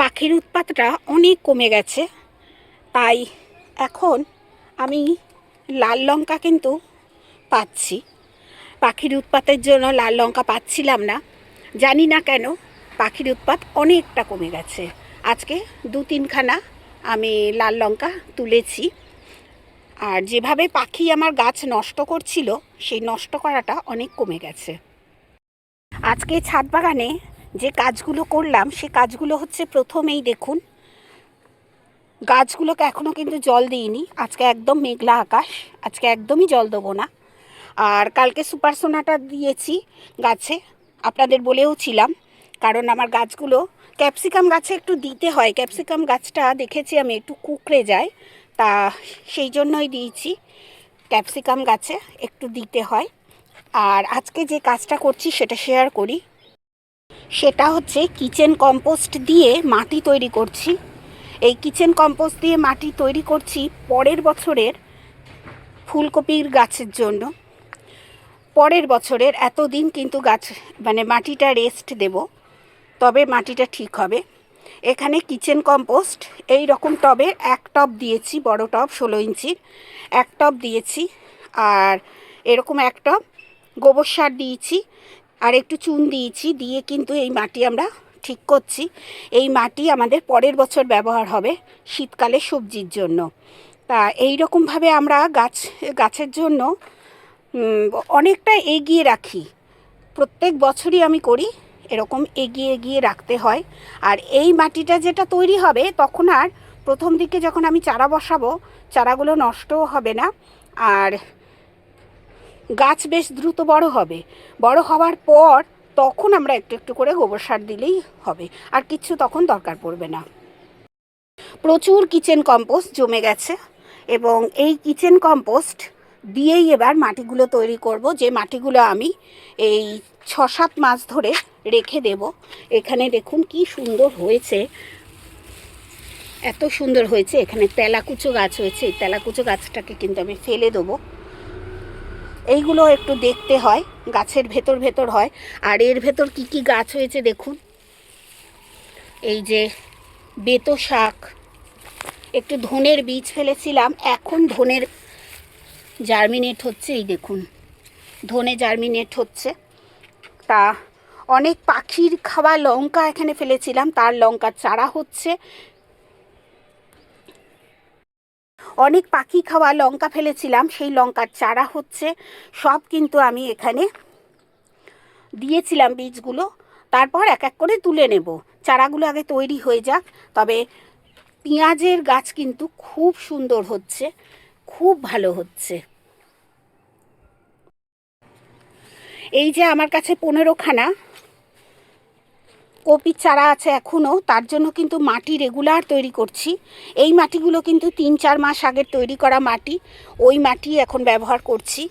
পাখির উৎপাতটা অনেক কমে গেছে। তাই এখন আমি লাল লঙ্কা কিন্তু পাচ্ছি। পাখির উৎপাতের জন্য লাল লঙ্কা পাচ্ছিলাম না। জানি না কেন পাখির উৎপাত অনেকটা কমে গেছে। আজকে দু তিনখানা আমি লাল লঙ্কা তুলেছি। আর যেভাবে পাখি আমার গাছ নষ্ট করছিল, সেই নষ্ট করাটা অনেক কমে গেছে। আজকে ছাদ বাগানে যে কাজগুলো করলাম, সে কাজগুলো হচ্ছে প্রথমেই দেখুন। গাছগুলোকে এখনও কিন্তু জল দিইনি। আজকে একদম মেঘলা আকাশ, আজকে একদমই জল দেবো না। আর কালকে সুপার সোনাটা দিয়েছি গাছে, আপনাদের বলেও ছিলাম, কারণ আমার গাছগুলো, ক্যাপসিকাম গাছে একটু দিতে হয়। ক্যাপসিকাম গাছটা দেখেছি আমি একটু কুকড়ে যায়, তা সেই জন্যই দিয়েছি। ক্যাপসিকাম গাছে একটু দিতে হয়। আর আজকে যে কাজটা করছি, সেটা শেয়ার করি। সেটা হচ্ছে কিচেন কম্পোস্ট দিয়ে মাটি তৈরি করছি। এই কিচেন কম্পোস্ট দিয়ে মাটি তৈরি করছি পরের বছরের ফুলকপির গাছের জন্য। পরের বছরের এতদিন কিন্তু গাছ মানে মাটিটা রেস্ট দেব, তবে মাটিটা ঠিক হবে। এখানে কিচেন কম্পোস্ট এই রকম টবে এক টব দিয়েছি, বড় টব, ষোলো ইঞ্চির এক টব দিয়েছি। আর এরকম এক টব গোবর সার দিয়েছি আর একটু চুন দিয়েছি, দিয়ে কিন্তু এই মাটি আমরা ঠিক করছি। এই মাটি আমাদের পরের বছর ব্যবহার হবে শীতকালে সবজির জন্য। তা এই রকমভাবে আমরা গাছ, গাছের জন্য অনেকটা এগিয়ে রাখি। প্রত্যেক বছরই আমি করি এরকম এগিয়ে এগিয়ে রাখতে হয়। আর এই মাটিটা যেটা তৈরি হবে, তখন আর প্রথম দিকে যখন আমি চারা বসাবো, চারাগুলো নষ্টও হবে না। আর গাছ বেশ দ্রুত বড় হবে। বড় হওয়ার পর তখন আমরা একটু একটু করে গোবর সার দিলেই হবে। আর কিছু তখন দরকার পড়বে না। প্রচুর কিচেন কম্পোস্ট জমে গেছে এবং এই কিচেন কম্পোস্ট দিয়েই এবার মাটিগুলো তৈরি করব, যে মাটিগুলো আমি এই ছ সাত মাস ধরে রেখে দেব। এখানে দেখুন কি সুন্দর হয়েছে। এত সুন্দর হয়েছে। এখানে তেলাকুচো গাছ হয়েছে। এই তেলাকুচো গাছটাকে কিন্তু আমি ফেলে দেবো। এইগুলো একটু দেখতে হয়, গাছের ভেতর ভেতর হয়। আর এর ভেতর কি কি গাছ হয়েছে দেখুন। এই যে বেতো শাক, একটু ধনের বীজ ফেলেছিলাম, এখন ধনের জার্মিনেট হচ্ছে, এই দেখুন। ধনে জার্মিনেট হচ্ছে। তা অনেক পাখির খাওয়া লঙ্কা এখানে ফেলেছিলাম, তার লঙ্কার চারা হচ্ছে। অনেক পাখি খাওয়া লঙ্কা ফেলেছিলাম, সেই লঙ্কার চারা হচ্ছে, সব কিন্তু আমি এখানে দিয়েছিলাম বীজগুলো। তারপর এক এক করে তুলে নেব। চারাগুলো আগে তৈরি হয়ে যাক, তবে পেঁয়াজের গাছ কিন্তু খুব সুন্দর হচ্ছে, খুব ভালো হচ্ছে। এই যে আমার কাছে পনেরোখানা কপির চারা আছে এখনও তার জন্য কিন্তু মাটি রেগুলার তৈরি করছি। এই মাটিগুলো কিন্তু তিন চার মাস আগের তৈরি করা মাটি, ওই মাটি এখন ব্যবহার করছি।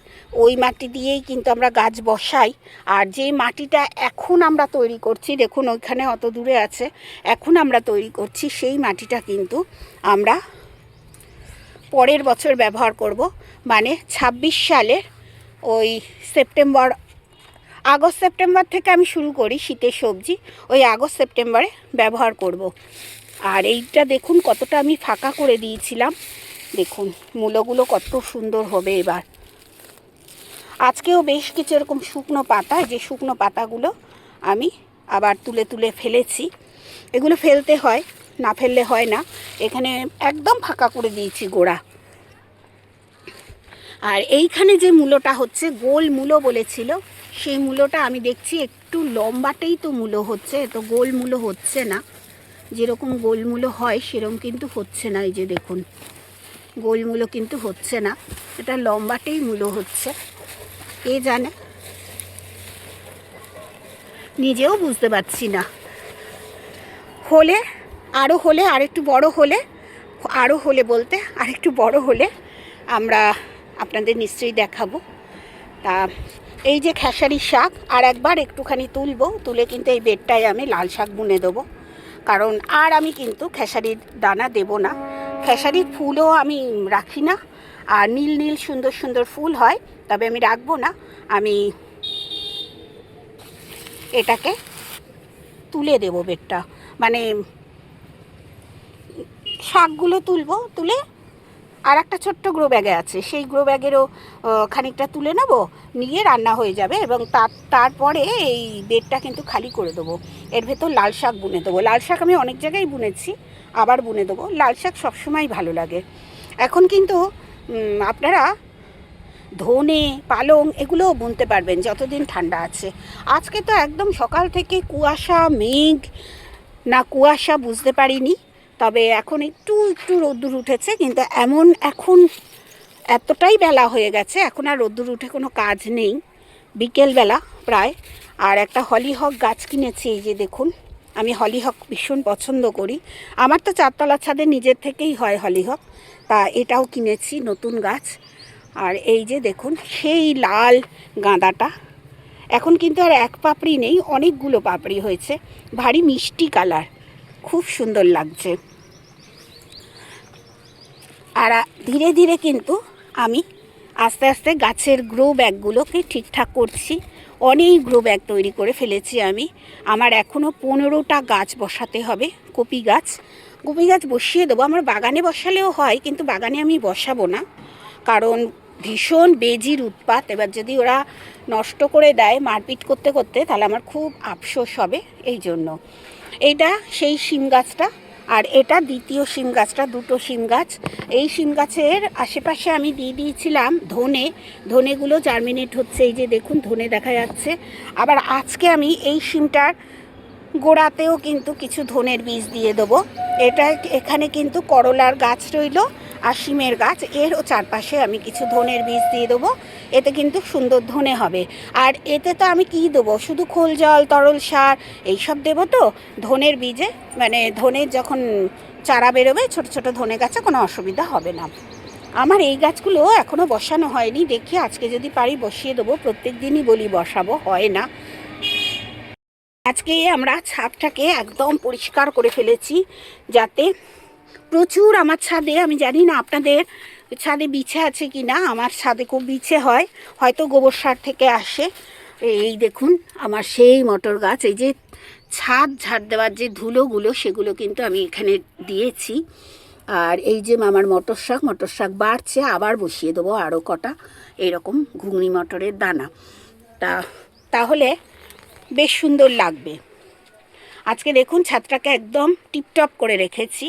ওই মাটি দিয়েই কিন্তু আমরা গাছ বসাই। আর যে মাটিটা এখন আমরা তৈরি করছি, দেখুন ওইখানে অত দূরে আছে, এখন আমরা তৈরি করছি, সেই মাটিটা কিন্তু আমরা পরের বছর ব্যবহার করব। মানে ছাব্বিশ সালের ওই সেপ্টেম্বর আগস্ট, সেপ্টেম্বর থেকে আমি শুরু করি শীতের সবজি। ওই আগস্ট, সেপ্টেম্বরে ব্যবহার করব। আর এইটা দেখুন কতটা আমি ফাঁকা করে দিয়েছিলাম। দেখুন মূলগুলো কত সুন্দর হবে এবার। আজকেও বেশ কিছু এরকম শুকনো পাতা, যে শুকনো পাতাগুলো আমি আবার তুলে তুলে ফেলেছি। এগুলো ফেলতে হয়, না ফেললে হয় না। এখানে একদম ফাঁকা করে দিয়েছি গোড়া। আর এইখানে যে মূলোটা হচ্ছে, গোল মূলো বলেছিল সেই মূলোটা আমি দেখছি একটু লম্বাটেই তো মূলো হচ্ছে, তো গোল মূলো হচ্ছে না। যেরকম গোল মূলো হয় সেরকম কিন্তু হচ্ছে না, এই যে দেখুন। গোল মূলো কিন্তু হচ্ছে না, এটা লম্বাটেই মূলো হচ্ছে। কে জানে? নিজেও বুঝতে পারছি না। হলে আরও হলে আর একটু বড় হলে আরও হলে বলতে আর একটু বড় হলে আমরা আপনাদের নিশ্চয়ই দেখাবো। তা এই যে খেসারি শাক, আর একবার একটুখানি তুলবো, তুলে কিন্তু এই বেডটায় আমি লাল শাক বুনে দেবো। কারণ আর আমি কিন্তু খেসারির দানা দেব না। খেসারির ফুলও আমি রাখি না, আর নীল নীল সুন্দর সুন্দর ফুল হয়, তবে আমি রাখব না। আমি এটাকে তুলে দেব বেডটা। মানে শাকগুলো তুলবো, তুলে আর একটা ছোট্ট গ্রো ব্যাগে আছে। সেই গ্রো ব্যাগেরও খানিকটা তুলে নেব, নিয়ে রান্না হয়ে যাবে এবং তার, তারপরে এই বেডটা কিন্তু খালি করে দেবো। এর ভেতর লাল শাক বুনে দেবো। লাল শাক আমি অনেক জায়গায় বুনেছি, আবার বুনে দেবো। লাল শাক সবসময় ভালো লাগে। এখন কিন্তু আপনারা ধনে, পালং এগুলোও বুনতে পারবেন যতদিন ঠান্ডা আছে। আজকে তো একদম সকাল থেকে কুয়াশা, মেঘ, না কুয়াশা বুঝতে পারিনি। তবে এখন একটু একটু রোদ্দুর উঠেছে, কিন্তু এমন এখন এতটাই বেলা হয়ে গেছে, এখন আর রোদ্দুর উঠে কোনো কাজ নেই। বিকেলবেলা প্রায়। আর একটা হলিহক গাছ কিনেছি, এই যে দেখুন, আমি হলিহক ভীষণ পছন্দ করি। আমার তো চারতলা ছাদে নিজের থেকেই হয় হলিহক, তা এটাও কিনেছি, নতুন গাছ। আর এই যে দেখুন, সেই লাল গাঁদাটা। এখন কিন্তু আর এক পাপড়ি নেই, অনেকগুলো পাপড়ি হয়েছে। ভারী মিষ্টি কালার, খুব সুন্দর লাগছে। আর ধীরে ধীরে কিন্তু আমি আস্তে আস্তে গাছের গ্রো ব্যাগগুলোকে ঠিকঠাক করছি। অনেক গ্রো ব্যাগ তৈরি করে ফেলেছি আমি। আমার এখনও পনেরোটা গাছ বসাতে হবে, কপি গাছ। কপি গাছ বসিয়ে দেবো। আমার বাগানে বসালেও হয়, কিন্তু বাগানে আমি বসাবো না। কারণ ভীষণ বেজির উৎপাত। এবার যদি ওরা নষ্ট করে দেয় মারপিট করতে করতে, তাহলে আমার খুব আফসোস হবে। এই জন্য। এইটা সেই শিম গাছটা। আর এটা দ্বিতীয় শিম গাছটা, দুটো শিম গাছ। এই শিম গাছের আশেপাশে আমি দিয়ে দিয়েছিলাম ধনে। ধনেগুলো জার্মিনেট হচ্ছে, এই যে দেখুন ধনে দেখা যাচ্ছে। আবার আজকে আমি এই শিমটার গোড়াতেও কিন্তু কিছু ধনের বীজ দিয়ে দেবো। এটা এখানে কিন্তু করলার গাছ রইল। আর শিমের গাছ এরও চারপাশে আমি কিছু ধনের বীজ দিয়ে দেবো। এতে কিন্তু সুন্দর ধনে হবে। আর এতে তো আমি কী দেবো? শুধু খোল জল, তরল সার, এইসব দেবো তো? ধনের বীজে মানে ধনের যখন চারা বেরোবে, ছোট ছোট ধনে গাছে কোনো অসুবিধা হবে না। আমার এই গাছগুলো এখনও বসানো হয়নি। দেখি আজকে যদি পারি বসিয়ে দেবো। প্রত্যেক দিনই বলি বসাবো, হয় না। আজকে আমরা ছাদটাকে একদম পরিষ্কার করে ফেলেছি, যাতে প্রচুর আমার ছাদে, আমি জানি না আপনাদের ছাদে বিছে আছে কি না আমার ছাদে খুব বিছে হয়, হয়তো গোবর সার থেকে আসে। এই দেখুন, আমার সেই মটর গাছ, এই যে ছাদ ঝাড় দেওয়ার যে ধুলোগুলো, সেগুলো কিন্তু আমি এখানে দিয়েছি। আর এই যে আমার মটর শাক মটর শাক বাড়ছে, আবার বসিয়ে দেবো আরও কটা এইরকম ঘুগনি মটরের দানা। তা, তাহলে বেশ সুন্দর লাগবে। আজকে দেখুন ছাদটাকে একদম টিপটপ করে রেখেছি।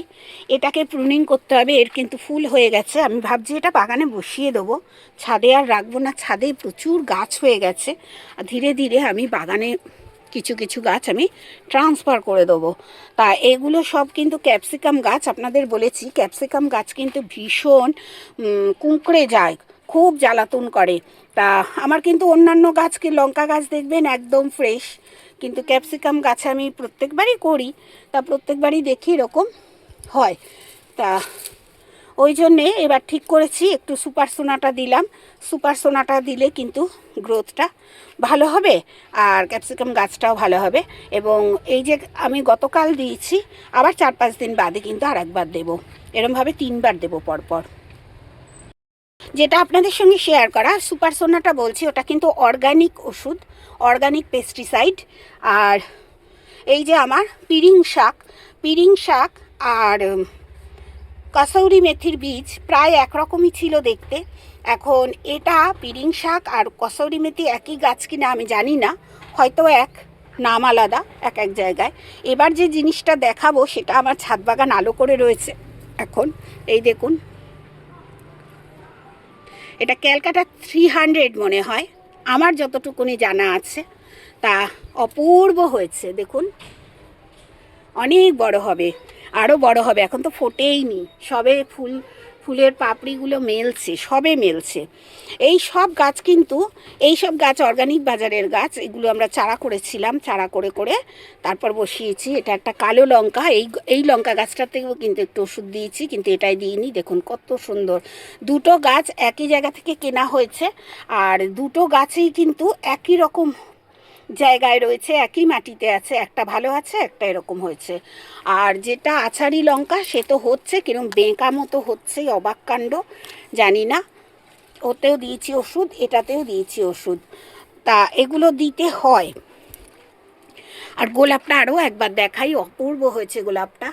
এটাকে প্রুনিং করতে হবে, এর কিন্তু ফুল হয়ে গেছে। আমি ভাবছি এটা বাগানে বসিয়ে দেবো। ছাদে আর রাখব না, ছাদে প্রচুর গাছ হয়ে গেছে। আর ধীরে ধীরে আমি বাগানে কিছু কিছু গাছ আমি ট্রান্সফার করে দেবো। তা এগুলো সব কিন্তু ক্যাপসিকাম গাছ, আপনাদের বলেছি। ক্যাপসিকাম গাছ কিন্তু ভীষণ কুঁকড়ে যায়, খুব জ্বালাতন করে। তা আমার কিন্তু অন্যান্য গাছকে লঙ্কা গাছ দেখবেন একদম ফ্রেশ কিন্তু ক্যাপসিকাম গাছে আমি প্রত্যেকবারই করি, তা প্রত্যেকবারই দেখি এরকম হয়। তা ওই জন্যে এবার ঠিক করেছি, একটু সুপার সোনাটা দিলাম। সুপার সোনাটা দিলে কিন্তু গ্রোথটা ভালো হবে আর ক্যাপসিকাম গাছটাও ভালো হবে। এবং এই যে আমি গতকাল দিয়েছি, আবার চার পাঁচ দিন বাদে কিন্তু আর একবার দেবো। এরমভাবে তিনবার দেবো পরপর। যেটা আপনাদের সঙ্গে শেয়ার করা, সুপার সোনাটা বলছি, ওটা কিন্তু অর্গানিক ওষুধ। অর্গানিক পেস্টিসাইড আর এই যে আমার পিরিং শাক পিরিং শাক আর কাসৌরি মেথির বীজ প্রায় একরকমই ছিল দেখতে। এখন এটা পিরিং শাক আর কসৌরি মেথি একই গাছ কিনা আমি জানি না, হয়তো এক, নাম আলাদা, এক এক জায়গায়। এবার যে জিনিসটা দেখাবো সেটা আমার ছাদ বাগান আলো করে রয়েছে। এখন এই দেখুন। এটা ক্যালকাটা থ্রি হান্ড্রেড মনে হয়। আমার যতটুকুনি জানা আছে, তা অপূর্ব হয়েছে, দেখুন। অনেক বড় হবে আরও বড় হবে, এখন তো ফোটেই নি। সবে ফুল ফুলের পাপড়িগুলো মেলছে, সবে মেলছে। এই সব গাছ কিন্তু, এই সব গাছ অর্গানিক বাজারের গাছ, এগুলো আমরা চারা করেছিলাম, চারা করে করে তারপর বসিয়েছি। এটা একটা কালো লঙ্কা, এই এই লঙ্কা গাছটার থেকেও কিন্তু একটু ওষুধ দিয়েছি, কিন্তু এটাই দিইনি। দেখুন কত সুন্দর। দুটো গাছ একই জায়গা থেকে কেনা হয়েছে, আর দুটো গাছেই কিন্তু একই রকম জায়গায় রয়েছে, একই মাটিতে আছে, একটা ভালো আছে, একটা এরকম হয়েছে। আর যেটা আছাড়ি লঙ্কা, সে তো হচ্ছে কিরম বেঁকা মতো হচ্ছে অবাক কাণ্ড, জানি না। ওতেও দিয়েছি ওষুধ, এটাতেও দিয়েছি ওষুধ। তা এগুলো দিতে হয়। আর গোলাপটা আরও একবার দেখাই, অপূর্ব হয়েছে গোলাপটা।